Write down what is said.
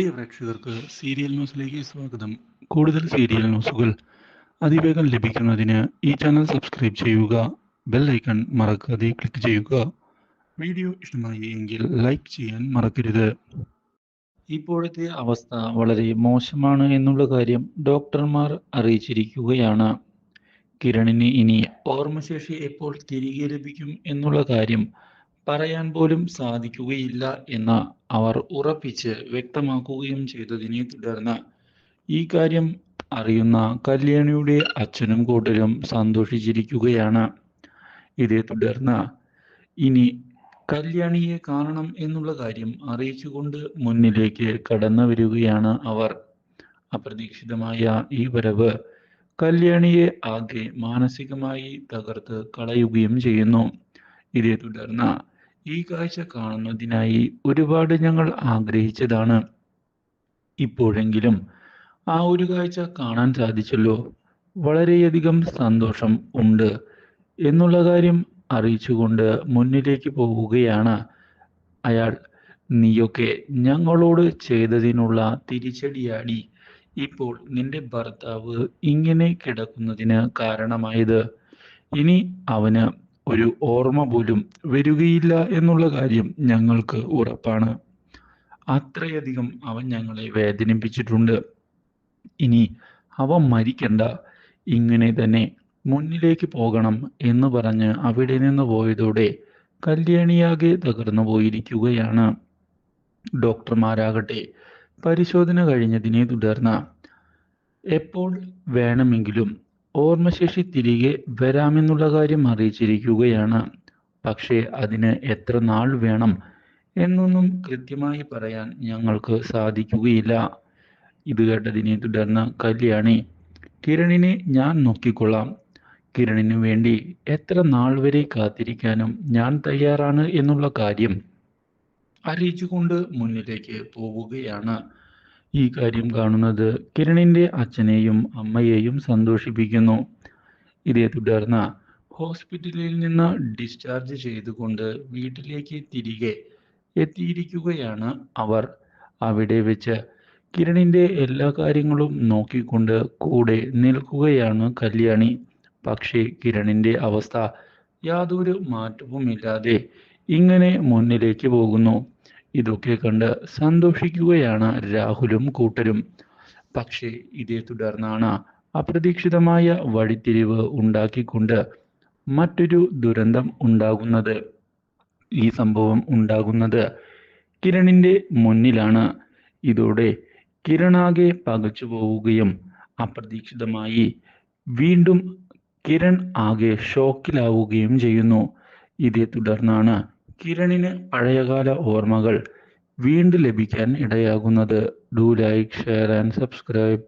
പ്രിയ പ്രേക്ഷകർക്ക് സീരിയൽ ന്യൂസിലേക്ക് സ്വാഗതം. കൂടുതൽ സീരിയൽ ന്യൂസുകൾ അതിവേഗം ലഭിക്കുന്നതിന് ഈ ചാനൽ സബ്സ്ക്രൈബ് ചെയ്യുക ബെൽ ഐക്കൺ മറക്കാതെ ക്ലിക്ക് ചെയ്യുക. വീഡിയോ ഇഷ്ടമായി എങ്കിൽ ലൈക്ക് ചെയ്യാൻ മറക്കരുത്. ഇപ്പോഴത്തെ അവസ്ഥ വളരെ മോശമാണ് എന്നുള്ള കാര്യം ഡോക്ടർമാർ അറിയിച്ചിരിക്കുകയാണ്. കിരണിന് ഇനി ഓർമ്മശേഷി എപ്പോൾ തിരികെ ലഭിക്കും എന്നുള്ള കാര്യം പറയാൻ പോലും സാധിക്കുകയില്ല എന്ന് അവർ ഉറപ്പിച്ച് വ്യക്തമാക്കുകയും ചെയ്തതിനെ തുടർന്ന് ഈ കാര്യം അറിയുന്ന കല്യാണിയുടെ അച്ഛനും കൂട്ടരും സന്തോഷിച്ചിരിക്കുകയാണ്. ഇതേ തുടർന്ന് ഇനി കല്യാണിയെ കാണണം എന്നുള്ള കാര്യം അറിയിച്ചുകൊണ്ട് മുന്നിലേക്ക് കടന്നു വരികയാണ് അവർ. അപ്രതീക്ഷിതമായ ഈ വരവ് കല്യാണിയെ ആകെ മാനസികമായി തകർത്ത് കളയുകയും ചെയ്യുന്നു. ഇതേ തുടർന്ന് ഈ കാഴ്ച കാണുന്നതിനായി ഒരുപാട് ഞങ്ങൾ ആഗ്രഹിച്ചതാണ്. ഇപ്പോഴെങ്കിലും ആ ഒരു കാഴ്ച കാണാൻ സാധിച്ചല്ലോ. വളരെയധികം സന്തോഷം ഉണ്ട് എന്നുള്ള കാര്യം അറിയിച്ചുകൊണ്ട് മുന്നിലേക്ക് പോവുകയാണ് അയാൾ. നീയൊക്കെ ഞങ്ങളോട് ചെയ്തതിനുള്ള തിരിച്ചടിയാടി. ഇപ്പോൾ നിന്റെ ഭർത്താവ് ഇങ്ങനെ കിടക്കുന്നതിന് കാരണമായത്. ഇനി അവന് ഒരു ഓർമ്മ പോലും വരികയില്ല എന്നുള്ള കാര്യം ഞങ്ങൾക്ക് ഉറപ്പാണ്. അത്രയധികം അവൻ ഞങ്ങളെ വേദനിപ്പിച്ചിട്ടുണ്ട്. ഇനി അവ മരിക്കണ്ട. ഇങ്ങനെ തന്നെ മുന്നിലേക്ക് പോകണം എന്ന് പറഞ്ഞ് അവിടെ നിന്ന് പോയതോടെ കല്യാണിയാകെ തകർന്നു പോയിരിക്കുകയാണ്. ഡോക്ടർമാരാകട്ടെ പരിശോധന കഴിഞ്ഞതിനെ തുടർന്ന് എപ്പോൾ വേണമെങ്കിലും ഓർമ്മശേഷി തിരികെ വരാമെന്നുള്ള കാര്യം അറിയിച്ചിരിക്കുകയാണ്. പക്ഷേ അതിന് എത്ര നാൾ വേണം എന്നൊന്നും കൃത്യമായി പറയാൻ ഞങ്ങൾക്ക് സാധിക്കുകയില്ല. ഇത് കേട്ടതിനെ തുടർന്ന് കല്യാണി കിരണിനെ ഞാൻ നോക്കിക്കൊള്ളാം. കിരണിനു വേണ്ടി എത്ര നാൾ വരെ കാത്തിരിക്കാനും ഞാൻ തയ്യാറാണ് എന്നുള്ള കാര്യം അറിയിച്ചുകൊണ്ട് മുന്നിലേക്ക് പോവുകയാണ്. ഈ കാര്യം കാണുന്നത് കിരണിന്റെ അച്ഛനെയും അമ്മയെയും സന്തോഷിപ്പിക്കുന്നു. ഇതേ തുടർന്ന് ഹോസ്പിറ്റലിൽ നിന്ന് ഡിസ്ചാർജ് ചെയ്തുകൊണ്ട് വീട്ടിലേക്ക് തിരികെ എത്തിയിരിക്കുകയാണ് അവർ. അവിടെ വെച്ച് കിരണിന്റെ എല്ലാ കാര്യങ്ങളും നോക്കിക്കൊണ്ട് കൂടെ നിൽക്കുകയാണ് കല്യാണി. പക്ഷേ കിരണിന്റെ അവസ്ഥ യാതൊരു മാറ്റവുമില്ലാതെ ഇങ്ങനെ മുന്നിലേക്ക് പോകുന്നു. ഇതൊക്കെ കണ്ട് സന്തോഷിക്കുകയാണ് രാഹുലും കൂട്ടരും. പക്ഷേ ഇതേ തുടർന്നാണ് അപ്രതീക്ഷിതമായ വഴിത്തിരിവ് ഉണ്ടാക്കിക്കൊണ്ട് മറ്റൊരു ദുരന്തം ഉണ്ടാകുന്നത്. ഈ സംഭവം ഉണ്ടാകുന്നത് കിരണിന്റെ മുന്നിലാണ്. ഇതോടെ കിരണാകെ പകച്ചു പോവുകയും അപ്രതീക്ഷിതമായി വീണ്ടും കിരൺ ആകെ ഷോക്കിലാവുകയും ചെയ്യുന്നു. ഇതേ തുടർന്നാണ് കിരണിന് പഴയകാല ഓർമ്മകൾ വീണ്ടും ലഭിക്കാൻ ഇടയാകുന്നത് do like share and subscribe